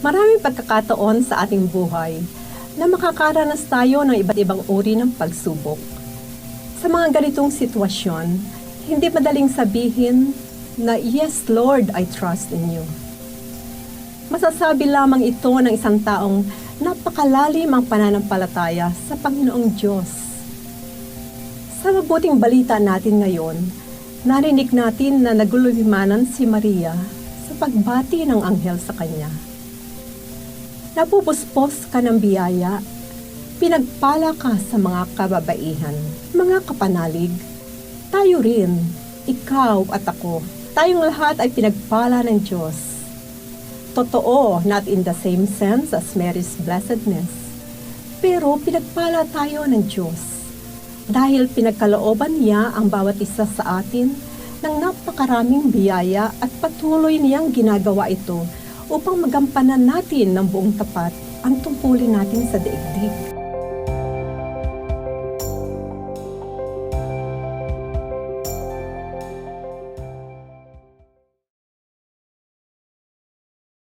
Maraming pagkakataon sa ating buhay na makakaranas tayo ng iba't ibang uri ng pagsubok. Sa mga ganitong sitwasyon, hindi madaling sabihin na, Yes, Lord, I trust in you. Masasabi lamang ito ng isang taong napakalalim ang pananampalataya sa Panginoong Diyos. Sa mabuting balita natin ngayon, narinig natin na nagululimanan si Maria sa pagbati ng anghel sa kanya. Napupuspos ka ng biyaya, pinagpala ka sa mga kababaihan, mga kapanalig. Tayo rin, ikaw at ako, tayong lahat ay pinagpala ng Diyos. Totoo, not in the same sense as Mary's blessedness, pero pinagpala tayo ng Diyos dahil pinagkalooban niya ang bawat isa sa atin ng napakaraming biyaya at patuloy niyang ginagawa ito upang magampanan natin ng buong tapat ang tungkulin natin sa daigdig.